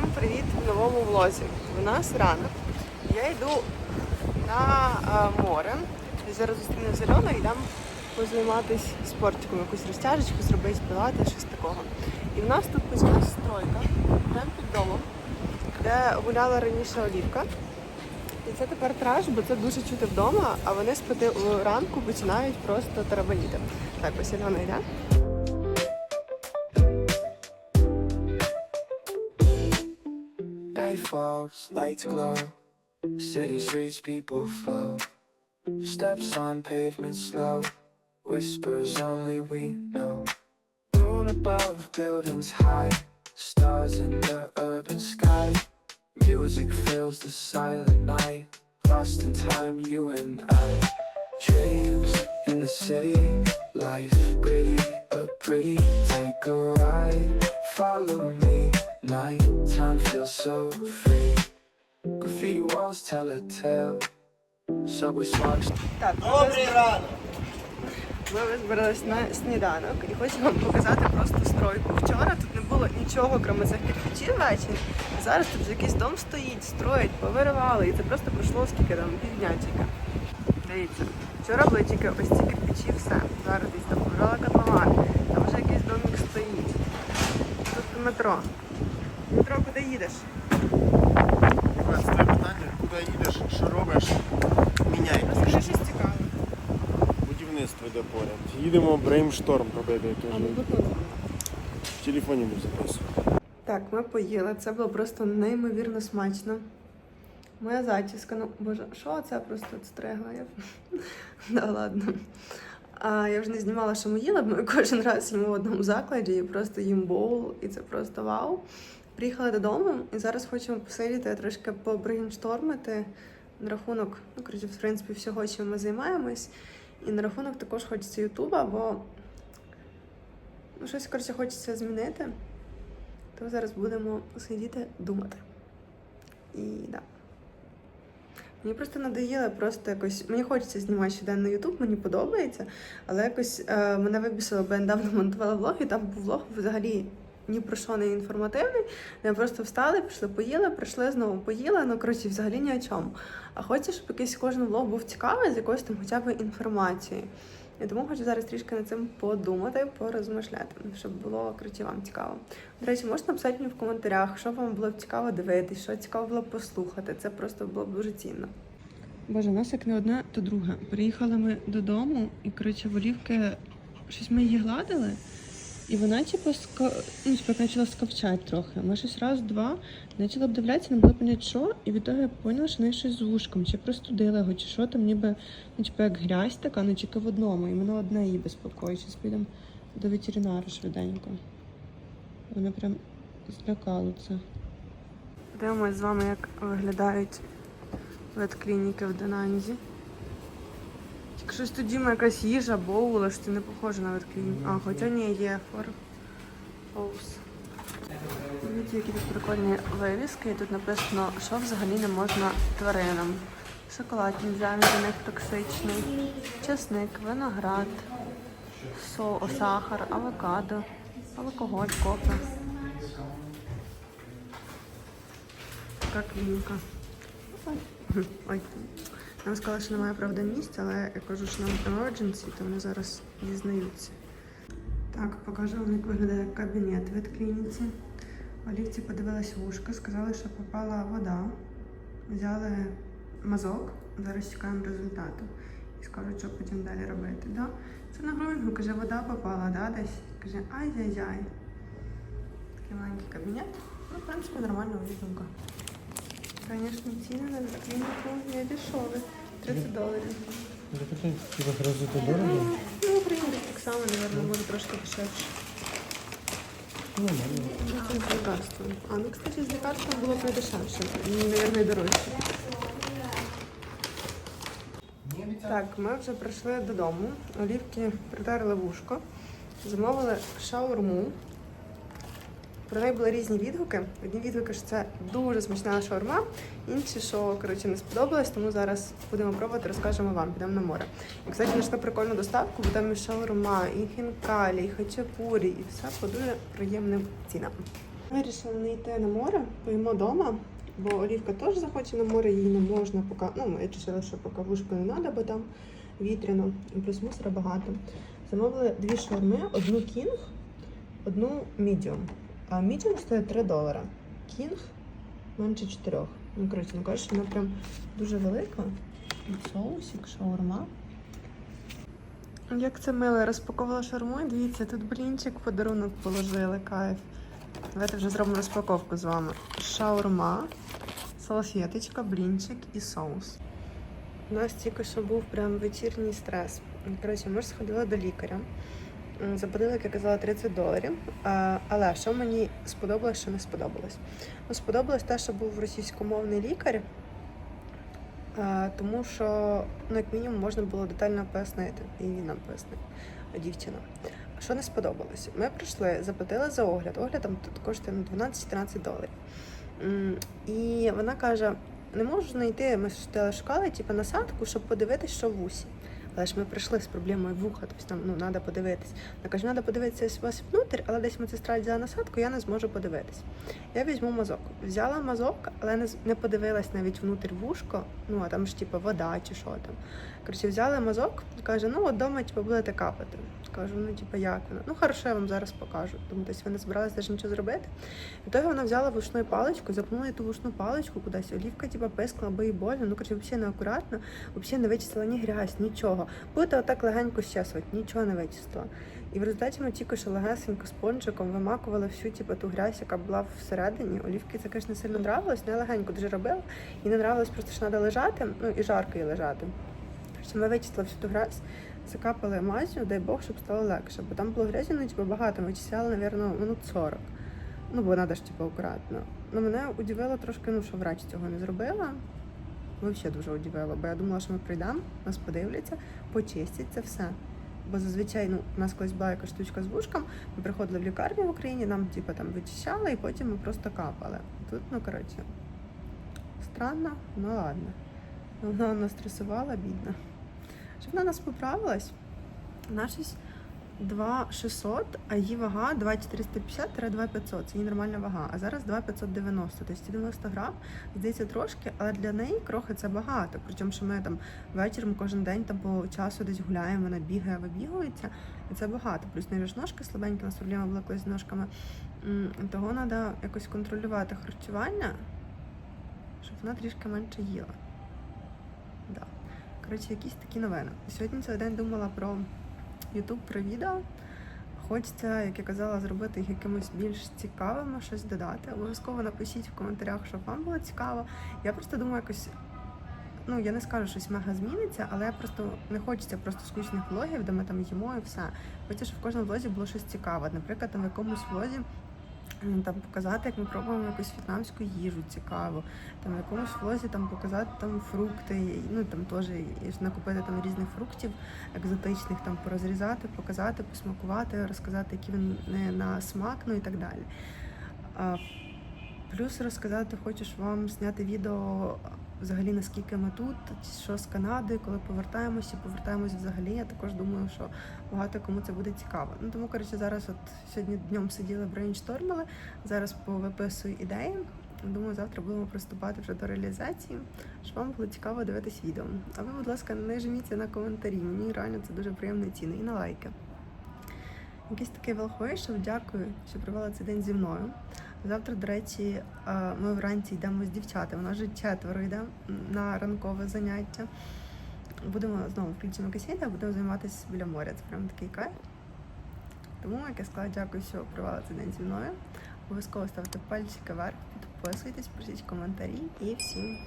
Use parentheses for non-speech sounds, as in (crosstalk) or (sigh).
Всім привіт в новому влозі. У нас ранок. Я йду на е, море. Зараз зустріну зелену і йдемо позайматися спортиком, якусь розтяжечку, зробити пилати, щось такого. І в нас тут почалась стройка, прямо під домом, де гуляла раніше олівка. І це тепер траш, бо це дуже чути вдома, а вони з ранку починають просто тарабаніти. Так, ось Альона йде. Falls, lights glow. City streets, people flow. Steps on pavement slow. Whispers only we know. Moon above, buildings high. Stars in the urban sky. Music fills the silent night. Lost in time, you and I. Dreams in the city. Life pretty, but pretty. Take a ride. Follow me. Nighttime feels so free. Graffiti walls tell a tale. Subway sparks Так, Добрий ранок! Ми збиралися на сніданок і хочу вам показати просто стройку. Вчора тут не було нічого, крім цих кирпичів ввечері. Зараз тут якийсь дом стоїть, строять, повиривали. І це просто пройшло скільки там півдня тільки. Дивіться, вчора були тільки ось ці кирпичі, все. Зараз десь там пожала котлован, там вже якийсь домик стоїть. Тут метро. Метро, куди їдеш? Це питання, куди їдеш, що робиш? Міняй. Розкажи щось цікаве. Будівництво йде поряд. Їдемо бреймшторм робити, А, ну, в телефоні не записую. Так, ми поїли. Це було просто неймовірно смачно. Моя зачіска, ну боже, що це просто стригла? Я... (laughs) да, ладно. А я вже не знімала, що ми їли, бо ми кожен раз їмо в одному закладі і просто їм боул, і це просто вау. Приїхали додому і зараз хочемо посидіти, трошки побрейнштормити на рахунок, ну, коротше, в принципі, всього, чим ми займаємось. І на рахунок також хочеться Ютуба, бо ну, щось коротше, хочеться змінити. То зараз будемо сидіти думати. І да. Мені просто надоїло, просто якось. Мені хочеться знімати щоденно Ютуб, мені подобається, але якось е, мене вибісило, бо я недавно монтувала влог, і там був влог взагалі ні про що не інформативний. Ми просто встали, пішли, поїли, прийшли, знову поїли, ну коротше, взагалі ні о чому. А хочу, щоб якийсь кожен влог був цікавий з якоюсь там хоча б інформацією. І тому хочу зараз трішки над цим подумати, порозмишляти, щоб було коротше, вам цікаво. До речі, можете написати мені в коментарях, що вам було б цікаво дивитись, що цікаво було б послухати. Це просто було б дуже цінно. Боже, у нас як не одне, то друге. Приїхали ми додому, і коротше, волівки, щось ми її гладили, і вона, типу, ска... ну, типу, почала скавчати трохи. Ми щось раз, два, почали обдивлятися, не було поняти, що, і від того я поняла, що неї щось з вушком, чи простудила його, чи що там, ніби, ну, типу, як грязь така, ну тільки в одному. І мене одне її безпокоїть. Зараз підемо до ветеринара швиденько. Вони прям злякали це. Дивимось з вами, як виглядають ветклініки в Донанзі. Щось Діма якась їжа, боула, що це не похоже на ветклініку. А, хоча ні, є фор. Оус. Дивіться, які тут прикольні вивіски. І тут написано, що взагалі не можна тваринам. Шоколад нельзя, для них токсичний, чесник, виноград, со, сахар, авокадо, алкоголь, кофе. Така клініка. Нам сказали, що немає правда місця, але я кажу, що нам emergency, то вони зараз дізнаються. Так, покажу вам, як виглядає кабінет в клініці. Олівці подивилась вушка, сказали, що попала вода. Взяли мазок, зараз чекаємо результату. І скажуть, що потім далі робити. Да? Це на грудинку, каже, вода попала, да, десь. Каже, ай-яй-яй. Такий маленький кабінет. Ну, в принципі, нормально візунка. Звісно, ціни на клініку не дешеві. 30 доларів. Типа розвити Ну, в Україні так само, мабуть, може трошки дешевше. Це з лікарством. А, ну, кстати, з лікарством було б не дешевше. Навірно, і дорожче. Так, ми вже прийшли додому. Олівки притерли вушко, замовили шаурму. Про неї були різні відгуки. Одні відгуки, що це дуже смачна шаурма, інші, що коротше не сподобалось, тому зараз будемо пробувати, розкажемо вам, підемо на море. І, кстати, знайшли прикольну доставку, бо там і шаурма, і хінкалі, і хачапурі, і все по дуже приємним цінам. Ми Вирішили не йти на море, поїмо вдома, бо Олівка теж захоче на море, їй не можна поки. Ну, ми вирішили, що поки вушку не треба, бо там вітряно, і плюс мусора багато. Замовили дві шаурми, одну кінг, одну мідіум. А мідіум стоїть 3 долара. Кінг менше 4. Ну, коротше, ну кажуть, вона прям дуже велика. Соусик, шаурма. Як це мило, розпаковувала шаурму, і дивіться, тут блінчик в подарунок положили, кайф. Давайте вже зробимо розпаковку з вами. Шаурма, салфеточка, блінчик і соус. У нас тільки що був прям вечірній стрес. Коротше, ми ж сходили до лікаря. М, Заплатили, як я казала, 30 доларів. Але що мені сподобалось, що не сподобалось? Ну, сподобалось те, що був російськомовний лікар, тому що, ну, як мінімум, можна було детально пояснити, і він нам пояснив, дівчина. Що не сподобалось? Ми прийшли, заплатили за огляд. Огляд там тут коштує ну, 12-13 доларів. І вона каже: не можу знайти, ми шукали, типу, насадку, щоб подивитись, що в усі. Але ж ми прийшли з проблемою вуха, тобто там ну, треба подивитись. Вона каже, треба подивитися у вас внутрь, але десь медсестра взяла насадку, я не зможу подивитись. Я візьму мазок. Взяла мазок, але не, не подивилась навіть внутрь вушко, ну а там ж типу вода чи що там. Коротше, взяли мазок, каже, ну от дома типу, будете капати. Кажу, ну типу, як вона? Ну хорошо, я вам зараз покажу. Тому тобто ви не збиралися теж нічого зробити. І того вона взяла вушну паличку, запнула ту вушну паличку кудись. Олівка типу, пискла, бо їй больно. Ну коротше, взагалі неакуратно, взагалі не вичистила ні грязь, нічого. Будете отак легенько щесувати, нічого не вичистила. І в результаті ми тільки що легесенько спонжиком вимакували всю типу, ту грязь, яка була всередині. Олівки це, звісно, сильно нравилось, я легенько дуже робила. І не нравилось просто, що треба лежати, ну і жарко їй лежати. Що ми вичистили всю ту грязь, закапали мазю, дай Бог, щоб стало легше. Бо там було грязі, ну, типу, багато. Ми вичисляли, мабуть, минут 40. Ну, бо треба ж типу, акуратно. Ну, мене удивило трошки, ну, що врач цього не зробила. Взагалі дуже удивило, бо я думала, що ми прийдемо, нас подивляться, почистять це все. Бо зазвичай ну, у нас колись була якась штучка з вушком, ми приходили в лікарню в Україні, нам типу, там вичищали і потім ми просто капали. Тут, ну коротше, странно, ну ладно. Вона нас стресувала, бідна. Щоб вона нас поправилась, вона 2600, а її вага 2450-2500. Це її нормальна вага. А зараз 2590. Тобто ці 90 грам, здається, трошки, але для неї крохи це багато. Причому, що ми там вечором кожен день там по часу десь гуляємо, вона бігає, вибігується, і це багато. Плюс в неї ж ножки слабенькі, у нас проблема була колись з ножками. Того треба якось контролювати харчування, щоб вона трішки менше їла. Да. Коротше, якісь такі новини. Сьогодні цілий день думала про YouTube, про відео. Хочеться, як я казала, зробити їх якимось більш цікавими, щось додати. Обов'язково напишіть в коментарях, щоб вам було цікаво. Я просто думаю, якось. Ну, я не скажу, щось мега зміниться, але просто не хочеться просто скучних влогів, де ми там їмо і все. Хочеться, щоб в кожному влозі було щось цікаве. Наприклад, там в якомусь влозі там показати, як ми пробуємо якусь в'єтнамську їжу цікаву. Там в якомусь влозі там показати там фрукти, ну там теж накупити там різних фруктів екзотичних, там порозрізати, показати, посмакувати, розказати, які він на смак, ну і так далі. Плюс розказати, хочеш вам зняти відео взагалі наскільки ми тут, що з Канади, коли повертаємося, повертаємось взагалі. Я також думаю, що багато кому це буде цікаво. Ну тому коротше, зараз от сьогодні днем сиділи, брейнштормили, зараз повиписую ідеї. Думаю, завтра будемо приступати вже до реалізації, щоб вам було цікаво дивитись відео. А ви, будь ласка, не жміться на коментарі. Мені реально це дуже приємно і цінно. І на лайки. Якийсь такий well вийшов. Дякую, що провели цей день зі мною. Завтра, до речі, е, ми вранці йдемо з дівчатами. У нас вже четверо йде на ранкове заняття. Будемо знову включимо якесь будемо займатися біля моря. Це прям такий кайф. Тому, як я сказала, дякую, що провели цей день зі мною. Обов'язково ставте пальчики вверх, підписуйтесь, пишіть коментарі і всім